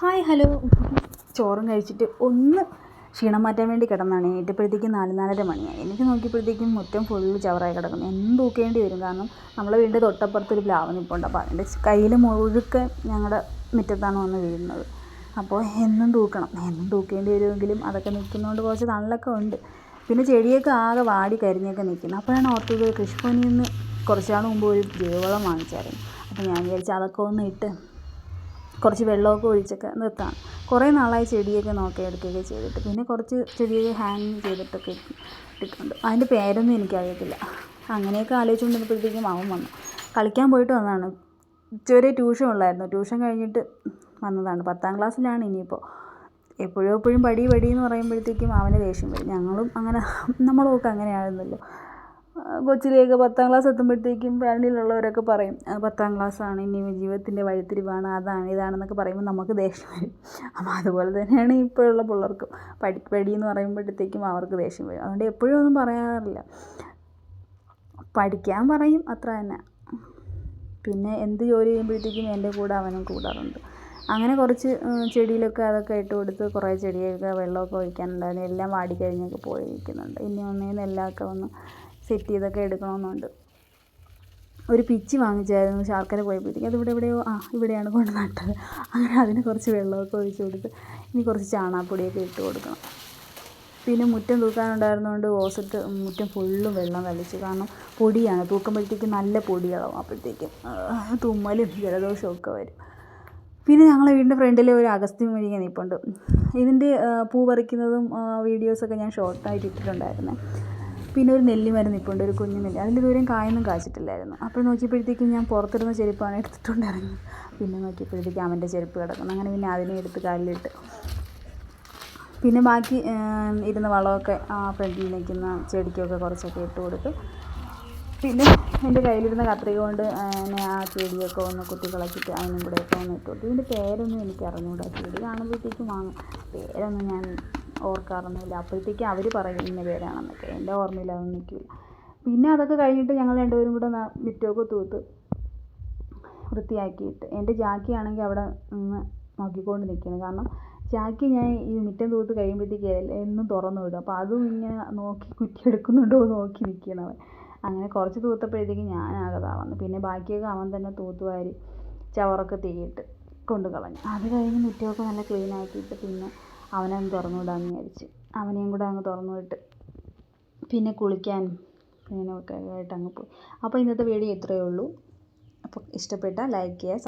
Hi hello. ചോറും കഴിച്ചിട്ട് ഒന്ന് ക്ഷീണം മാറ്റാൻ വേണ്ടി കിടന്നാണ്. ഏറ്റപ്പോഴത്തേക്കും നാല് നാലര മണിയായി. എനിക്ക് നോക്കിയപ്പോഴത്തേക്കും മുറ്റം ഫുള്ള് ചവറായി കിടക്കുന്നു. എന്ത് തൂക്കേണ്ടി വരും? കാരണം നമ്മളെ വീടിന്റെ തൊട്ടപ്പുറത്ത് ഒരു പ്ലാവ് നിൽപ്പുണ്ട് അപ്പോൾ അതിന്റെ കയ്യിൽ മുഴുക്കെ ഞങ്ങളുടെ മുറ്റത്താണ് വന്ന് വീഴുന്നത്. അപ്പോൾ എന്നും തൂക്കണം. എന്നും തൂക്കേണ്ടി വരുമെങ്കിലും അതൊക്കെ നിൽക്കുന്നതുകൊണ്ട് കുറച്ച് തള്ളൊക്കെ ഉണ്ട്. പിന്നെ ചെടിയൊക്കെ ആകെ വാടി കരിഞ്ഞൊക്കെ നിൽക്കുന്നത് അപ്പോഴാണ് ഓർത്തത് കൃഷിഭവനിൽ നിന്ന് കുറച്ച് മുമ്പ് ഒരു ജൈവവളം വാങ്ങിച്ചായിരുന്നു. അപ്പോൾ ഞാൻ വിചാരിച്ചു അതൊക്കെ ഒന്ന് ഇട്ട് കുറച്ച് വെള്ളമൊക്കെ ഒഴിച്ചൊക്കെ നിർത്താം കുറേ നാളായി ചെടിയൊക്കെ നോക്കി എടുക്കുകയൊക്കെ ചെയ്തിട്ട്. പിന്നെ കുറച്ച് ചെടിയൊക്കെ ഹാങ് ചെയ്തിട്ടൊക്കെ ഇട്ടിട്ടുണ്ട്. അതിന്റെ പേരൊന്നും എനിക്കറിയത്തില്ല. അങ്ങനെയൊക്കെ ആലോചിച്ചുകൊണ്ടിരുന്നപ്പോഴത്തേക്കും അവൻ വന്നു. കളിക്കാൻ പോയിട്ട് വന്നതാണ്. ചെറിയ ട്യൂഷൻ ഉള്ളായിരുന്നു. ട്യൂഷൻ കഴിഞ്ഞിട്ട് വന്നതാണ്. പത്താം ക്ലാസ്സിലാണ് ഇനിയിപ്പോൾ. എപ്പോഴും എപ്പോഴും പടി പടി എന്ന് പറയുമ്പോഴത്തേക്കും അവന് ദേഷ്യം വരും. ഞങ്ങളും അങ്ങനെ നമ്മളൊക്കെ അങ്ങനെയായിരുന്നല്ലോ. കൊച്ചിലേക്ക് പത്താം ക്ലാസ് എത്തുമ്പോഴത്തേക്കും ഫാമിലിയിലുള്ളവരൊക്കെ പറയും പത്താം ക്ലാസ്സാണ് ഇനി ജീവിതത്തിന്റെ വഴിത്തിരിവാണ് അതാണ് ഇതാണെന്നൊക്കെ പറയുമ്പോൾ നമുക്ക് ദേഷ്യം വരും. അപ്പോൾ അതുപോലെ തന്നെയാണ് ഇപ്പോഴുള്ള പിള്ളേർക്കും. പഠി പടി എന്ന് പറയുമ്പോഴത്തേക്കും അവർക്ക് ദേഷ്യം വരും. അതുകൊണ്ട് എപ്പോഴും ഒന്നും പറയാറില്ല. പഠിക്കാൻ പറയും അത്ര തന്നെ. പിന്നെ എന്ത് ജോലി ചെയ്യുമ്പോഴത്തേക്കും എന്റെ കൂടെ അവനും കൂടാറുണ്ട്. അങ്ങനെ കുറച്ച് ചെടിയിലൊക്കെ അതൊക്കെ ഇട്ട് കൊടുത്ത് കുറേ ചെടിയൊക്കെ വെള്ളമൊക്കെ ഒഴിക്കാനുണ്ടായിരുന്നു. എല്ലാം വാടിക്കഴിഞ്ഞൊക്കെ പോയിരിക്കുന്നുണ്ട്. ഇനി ഒന്നേന്ന് എല്ലാമൊക്കെ ഒന്ന് സെറ്റ് ചെയ്തൊക്കെ എടുക്കണമെന്നുണ്ട്. ഒരു പിച്ചി വാങ്ങിച്ചായിരുന്നു ശർക്കര പോയപ്പോഴത്തേക്ക് അത് ഇവിടെ എവിടെയോ ആ ഇവിടെയാണ് കൊണ്ട് നട്ടത് അങ്ങനെ അതിന് കുറച്ച് വെള്ളമൊക്കെ ഒഴിച്ച് കൊടുത്ത് ഇനി കുറച്ച് ചാണാപ്പൊടിയൊക്കെ ഇട്ട് കൊടുക്കണം. പിന്നെ മുറ്റം തൂക്കാനുണ്ടായിരുന്നതുകൊണ്ട് ഓസിട്ട് മുറ്റം ഫുള്ളും വെള്ളം വലിച്ചു. കാരണം പൊടിയാണ് തൂക്കുമ്പോഴത്തേക്ക് നല്ല പൊടിയാകും അപ്പോഴത്തേക്കും തുമ്മലും ജലദോഷവും ഒക്കെ വരും. പിന്നെ ഞങ്ങളെ വീടിന്റെ ഫ്രണ്ടിൽ ഒരു അഗസ്ത്യം മുരിങ്ങ നിൽപ്പുണ്ട് ഇതിന്റെ പൂ പറിക്കുന്നതും വീഡിയോസൊക്കെ ഞാൻ ഷോർട്ടായിട്ട് ഇട്ടിട്ടുണ്ടായിരുന്നേ. പിന്നെ ഒരു നെല്ലിമരം നിൽപ്പുണ്ട് ഒരു കുഞ്ഞു നെല്ലി. അതിൽ ദൂരം കായൊന്നും കാച്ചിട്ടില്ലായിരുന്നു. അപ്പോൾ നോക്കിയപ്പോഴത്തേക്കും ഞാൻ പുറത്തിരുന്ന ചെരുപ്പാണ് എടുത്തിട്ടുണ്ട് പിന്നെ നോക്കിയപ്പോഴത്തേക്കും അവന്റെ ചെരുപ്പ് കിടക്കുന്നു. അങ്ങനെ പിന്നെ അതിനെ എടുത്ത് കാലിലിട്ട്. പിന്നെ ബാക്കി ഇരുന്ന വളമൊക്കെ ആ ഫ്രണ്ടിൽ നിൽക്കുന്ന ചെടിക്കൊക്കെ കുറച്ചൊക്കെ ഇട്ട് കൊടുത്ത്. പിന്നെ എന്റെ കയ്യിലിരുന്ന കത്രിക കൊണ്ട് എന്നെ ആ ചെടിയൊക്കെ ഒന്ന് കുത്തി കളച്ചിട്ട് അതിനും കൂടെയൊക്കെ ഒന്ന് ഇട്ട് കൊടുത്തു. ഇതിന്റെ പേരൊന്നും എനിക്ക് അറിഞ്ഞുകൂടാ ചെടി കാണുമ്പോഴത്തേക്കും വാങ്ങും. പേരൊന്നും ഞാൻ ഓർക്കാറൊന്നുമില്ല. അപ്പോഴത്തേക്കും അവർ പറയും ഇന്ന പേരാണെന്നൊക്കെ. എന്റെ ഓർമ്മയിൽ അതൊന്നും നിൽക്കില്ല. പിന്നെ അതൊക്കെ കഴിഞ്ഞിട്ട് ഞങ്ങൾ രണ്ടുപേരും കൂടെ മുറ്റമൊക്കെ തൂത്ത് വൃത്തിയാക്കിയിട്ട്. എന്റെ ജാക്കി ആണെങ്കിൽ അവിടെ നിന്ന് നോക്കിക്കൊണ്ട് നിൽക്കുന്നു കാരണം ജാക്കി ഞാൻ ഈ മുറ്റം തൂത്ത് കഴിയുമ്പോഴത്തേക്ക് എന്നും തുറന്നു വിടും. അപ്പോൾ അതും ഇങ്ങനെ നോക്കി കുറ്റിയെടുക്കുന്നുണ്ടോ നോക്കി നിൽക്കണം അങ്ങനെ കുറച്ച് തൂത്തപ്പോഴത്തേക്ക് ഞാൻ ആകെ താളന്നു പിന്നെ ബാക്കിയൊക്കെ അവൻ തന്നെ തൂത്തുവാരി ചവറൊക്കെ തീയിട്ട് കൊണ്ടു കളഞ്ഞു അത് കഴിഞ്ഞ് മുറ്റമൊക്കെ നല്ല ക്ലീൻ ആക്കിയിട്ട് പിന്നെ അവനെ ഒന്ന് തുറന്നു വിടാമെന്ന് വിചാരിച്ച്. അവനെയും കൂടെ അങ്ങ് തുറന്നു വിട്ട് പിന്നെ കുളിക്കാനും ഒക്കെ ആയിട്ട് അങ്ങ് പോയി. അപ്പോൾ ഇന്നത്തെ വീഡിയോ ഇത്രയേ ഉള്ളൂ. അപ്പോൾ ഇഷ്ടപ്പെട്ടാൽ ലൈക്ക് ചെയ്യുക